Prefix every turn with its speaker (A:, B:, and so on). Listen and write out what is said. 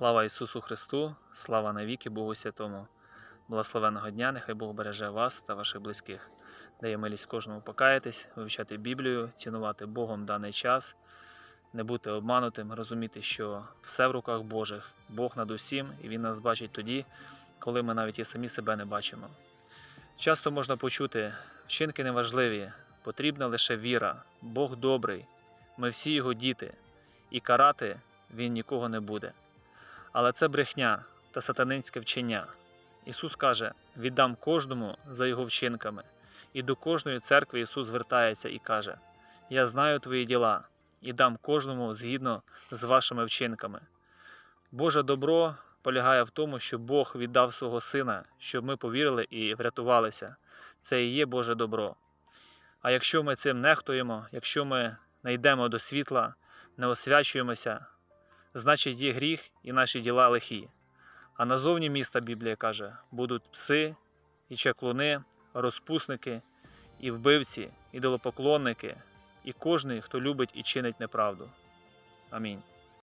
A: Слава Ісусу Христу, слава навіки Богу Святому. Благословенного дня, нехай Бог береже вас та ваших близьких. Дає милість кожному покаятись, вивчати Біблію, цінувати Богом даний час, не бути обманутим, розуміти, що все в руках Божих, Бог над усім, і Він нас бачить тоді, коли ми навіть і самі себе не бачимо. Часто можна почути, вчинки неважливі, потрібна лише віра, Бог добрий, ми всі його діти, і карати Він нікого не буде. Але це брехня та сатанинське вчення. Ісус каже: віддам кожному за його вчинками. І до кожної церкви Ісус звертається і каже: Я знаю твої діла і дам кожному згідно з вашими вчинками. Боже добро полягає в тому, що Бог віддав свого Сина, щоб ми повірили і врятувалися. Це і є Боже добро. А якщо ми цим нехтуємо, якщо ми не йдемо до світла, не освячуємося, значить є гріх і наші діла лихі. А назовні міста Біблія каже, будуть пси і чаклуни, розпусники, і вбивці, ідолопоклонники, і кожний, хто любить і чинить неправду. Амінь.